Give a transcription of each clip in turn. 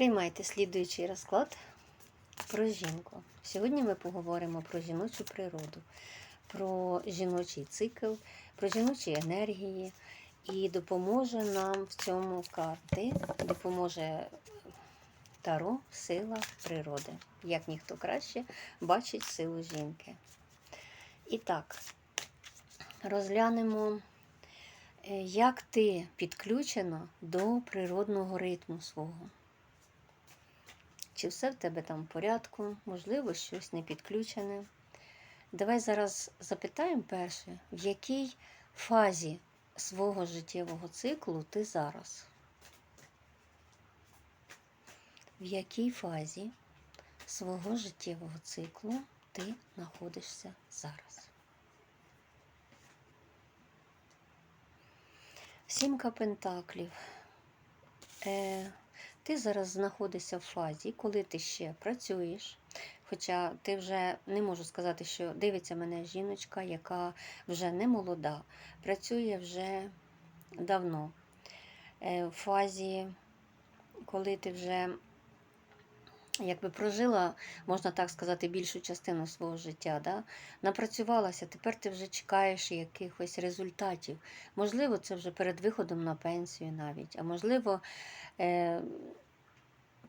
Приймайте слідуючий розклад про жінку. Сьогодні ми поговоримо про жіночу природу, про жіночий цикл, про жіночі енергії. І допоможе нам в цьому карти, допоможе Таро сила природи. Як ніхто краще бачить силу жінки. І так, розглянемо, е, як ти підключена до природного ритму свого. Чи все в тебе там в порядку, можливо, щось не підключене. Давай зараз запитаємо перше, в якій фазі свого життєвого циклу ти зараз? В якій фазі свого життєвого циклу ти знаходишся зараз? Сімка пентаклів. Е, ти зараз знаходишся в фазі, коли ти ще працюєш. Хоча ти вже не можу сказати, що дивиться мене жіночка, яка вже не молода, працює вже давно. Е, В фазі, коли ти вже якби прожила, можна так сказати, більшу частину свого життя, да? напрацювалася, тепер ти вже чекаєш якихось результатів. Можливо, це вже перед виходом на пенсію навіть, а можливо, е,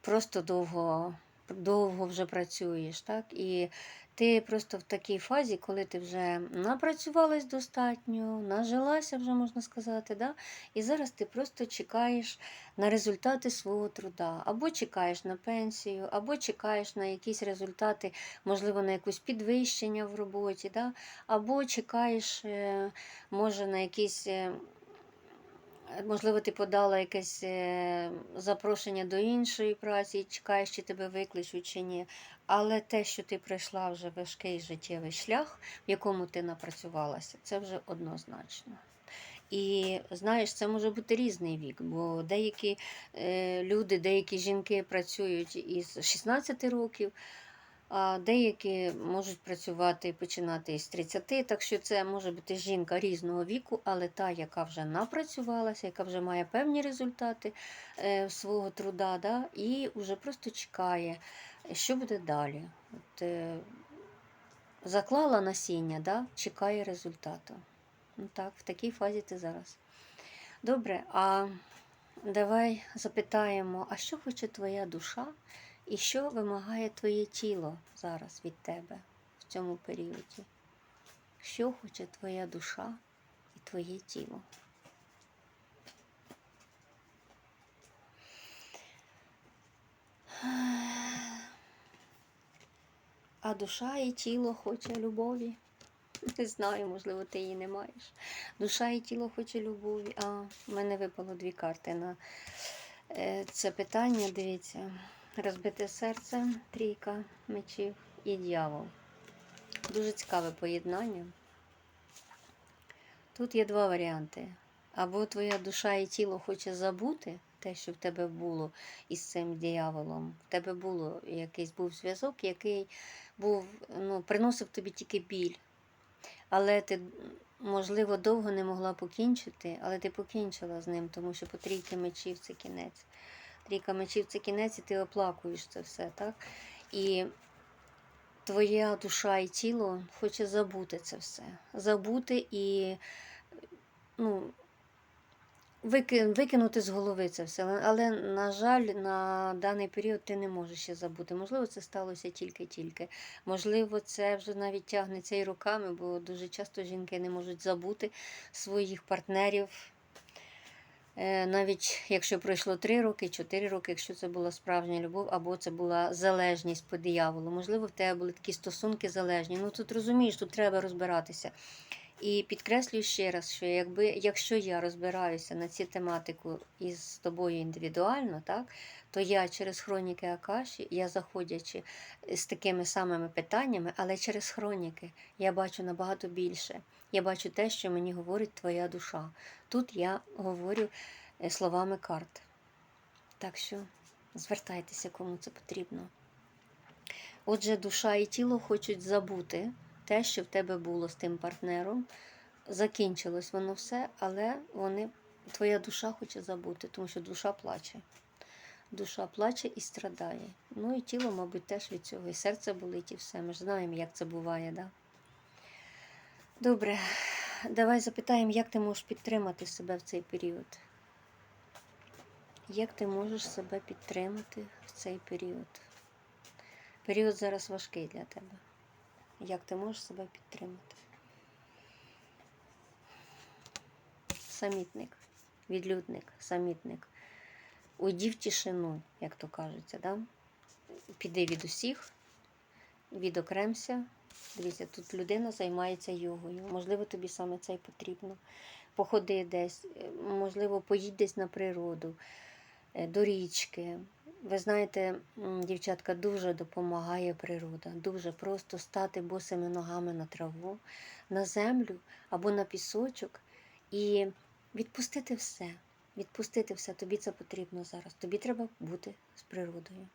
просто довго, довго вже працюєш. так? І ти просто в такій фазі, коли ти вже напрацювалась достатньо, нажилася, вже можна сказати, да? і зараз ти просто чекаєш на результати свого труда. Або чекаєш на пенсію, або чекаєш на якісь результати, можливо, на якусь підвищення в роботі, да? або чекаєш, е, може, на якісь. Можливо, ти подала якесь е, запрошення до іншої праці чекаєш, чи тебе викличуть, чи ні. Але те, що ти пройшла вже важкий життєвий шлях, в якому ти напрацювалася, це вже однозначно. І знаєш, це може бути різний вік, бо деякі е, люди, деякі жінки працюють із 16 років, а деякі можуть працювати і починати із 30, так що це може бути жінка різного віку, але та, яка вже напрацювалася, яка вже має певні результати е, свого труда, да, і вже просто чекає, що буде далі. От, е, заклала насіння, да, чекає результату. Ну так, в такій фазі ти зараз. Добре, а давай запитаємо, а що хоче твоя душа і що вимагає твоє тіло зараз від тебе в цьому періоді? Що хоче твоя душа і твоє тіло? А душа і тіло хоче любові. Не знаю, можливо, ти її не маєш. Душа і тіло хоче любові. А, в мене випало дві карти на е, це питання. Дивіться. Розбите серце, трійка мечів і дьявол. Дуже цікаве поєднання. Тут є два варіанти. Або твоя душа і тіло хоче забути те, що в тебе було із цим дияволом. В тебе було якийсь був зв'язок, який був, ну, приносив тобі тільки біль. Але ти, можливо, довго не могла покінчити, але ти покінчила з ним, тому що по трійки мечів це кінець. Трійка мечів це кінець, і ти оплакуєш це все, так? І твоя душа і тіло хоче забути це все. Забути і ну, викинути з голови це все. Але, на жаль, на даний період ти не можеш ще забути. Можливо, це сталося тільки-тільки. Можливо, це вже навіть тягнеться і руками, бо дуже часто жінки не можуть забути своїх партнерів. Е, Навіть якщо пройшло 3 роки, 4 роки, якщо це була справжня любов, або це була залежність по дияволу. Можливо, в тебе були такі стосунки залежні. Ну тут розумієш, тут треба розбиратися. І підкреслюю ще раз, що якби, якщо я розбираюся на цю тематику із тобою індивідуально, так, то я через хроніки Акаші, я заходячи з такими самими питаннями, але через хроніки я бачу набагато більше. Я бачу те, що мені говорить твоя душа. Тут я говорю е, словами карт. Так що звертайтеся, кому це потрібно. Отже, душа і тіло хочуть забути те, що в тебе було з тим партнером. Закінчилось воно все, але вони, твоя душа хоче забути, тому що душа плаче. душа плаче і страдає. Ну і тіло, мабуть, теж від цього. І серце болить, і все. Ми ж знаємо, як це буває, да? Добре, давай запитаємо, як ти можеш підтримати себе в цей період. Як ти можеш себе підтримати в цей період? Період зараз важкий для тебе. Як ти можеш себе підтримати? Самітник, відлюдник, самітник. Уйди в тишину, як то кажеться, да? піди від усіх, відокремся. Дивіться, тут людина займається йогою. Можливо, тобі саме це й потрібно. Походи десь, можливо, поїдь десь на природу, е, до річки. Ви знаєте, дівчатка, дуже допомагає природа. Дуже просто стати босими ногами на траву, на землю або на пісочок і відпустити все. Відпустити все, тобі це потрібно зараз. Тобі треба бути з природою.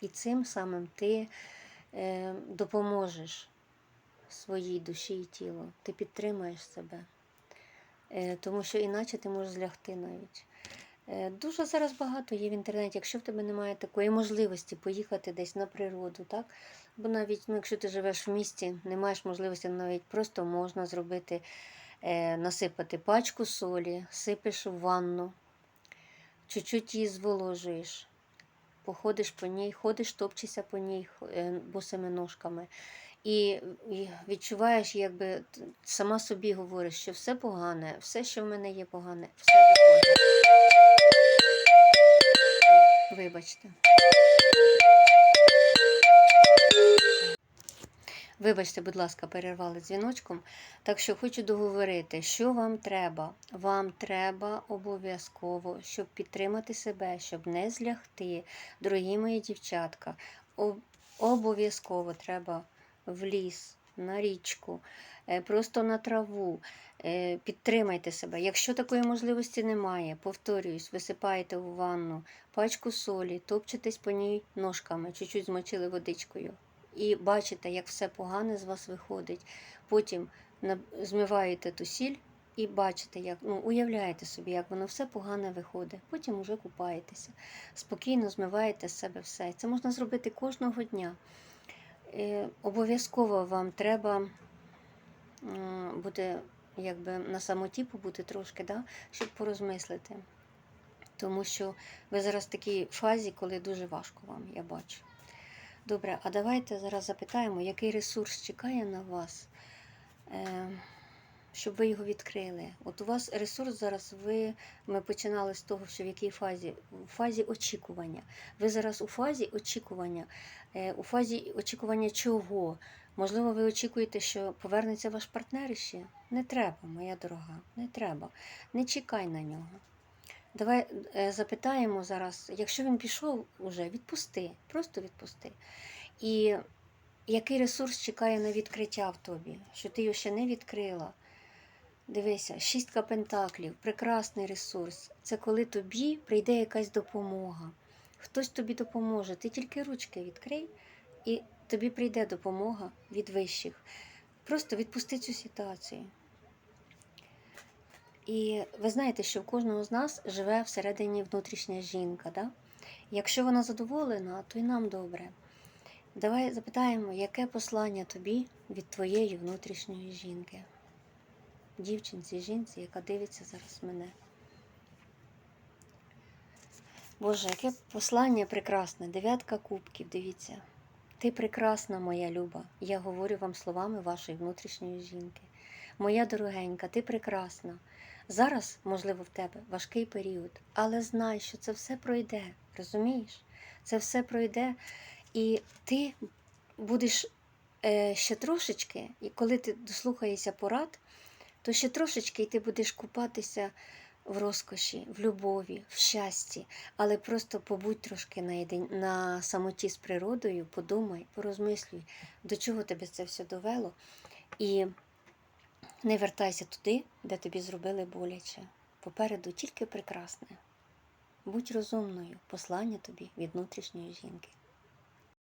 І цим самим ти е, допоможеш своїй душі і тілу. Ти підтримаєш себе. Е, тому що іначе ти можеш злягти навіть. Е, Дуже зараз багато є в інтернеті. Якщо в тебе немає такої можливості поїхати десь на природу, так? Бо навіть ну, якщо ти живеш в місті, не маєш можливості, навіть просто можна зробити, е, насипати пачку солі, сипеш у ванну, чуть-чуть її зволожуєш, походиш по ній, ходиш, топчешся по ній е, босими ножками. І відчуваєш, якби сама собі говориш, що все погане, все, що в мене є погане, все виходить. Вибачте. Вибачте, будь ласка, перервали дзвіночком. Так що хочу договорити, що вам треба. Вам треба обов'язково, щоб підтримати себе, щоб не злягти, дорогі мої дівчатка. Обов'язково треба в ліс, на річку, е, просто на траву. Е, Підтримайте себе. Якщо такої можливості немає, повторююсь, висипаєте у ванну пачку солі, топчетесь по ній ножками, чуть-чуть змочили водичкою. І бачите, як все погане з вас виходить. Потім змиваєте ту сіль і бачите, як ну, уявляєте собі, як воно все погане виходить. Потім уже купаєтеся. Спокійно змиваєте з себе все. Це можна зробити кожного дня. Е, обов'язково вам треба бути якби на самоті побути трошки, да, щоб порозмислити. Тому що ви зараз в такій фазі, коли дуже важко вам, я бачу. Добре, а давайте зараз запитаємо, який ресурс чекає на вас, е, щоб ви його відкрили. От у вас ресурс зараз, ви, ми починали з того, що в якій фазі? У фазі очікування. Ви зараз у фазі очікування. Е, У фазі очікування чого? Можливо, ви очікуєте, що повернеться ваш партнер ще? Не треба, моя дорога, не треба. Не чекай на нього. Давай е, запитаємо зараз, якщо він пішов уже, відпусти, просто відпусти. І який ресурс чекає на відкриття в тобі, що ти його ще не відкрила. Дивися, шістка пентаклів, прекрасний ресурс. Це коли тобі прийде якась допомога. Хтось тобі допоможе. Ти тільки ручки відкрий, і тобі прийде допомога від вищих. Просто відпусти цю ситуацію. І ви знаєте, що в кожного з нас живе всередині внутрішня жінка. Да? Якщо вона задоволена, то й нам добре. Давай запитаємо, яке послання тобі від твоєї внутрішньої жінки? Дівчинці, жінці, яка дивиться зараз мене. Боже, яке послання прекрасне. Дев'ятка кубків, дивіться. Ти прекрасна, моя люба. Я говорю вам словами вашої внутрішньої жінки. Моя дорогенька, ти прекрасна. Зараз, можливо, в тебе важкий період, але знай, що це все пройде. Розумієш? Це все пройде, і ти будеш е, ще трошечки, і коли ти дослухаєшся порад, то ще трошечки і ти будеш купатися в розкоші, в любові, в щасті, але просто побудь трошки наєдин, на самоті з природою, подумай, порозмислюй, до чого тебе це все довело. І не вертайся туди, де тобі зробили боляче. Попереду тільки прекрасне. Будь розумною, послання тобі від внутрішньої жінки.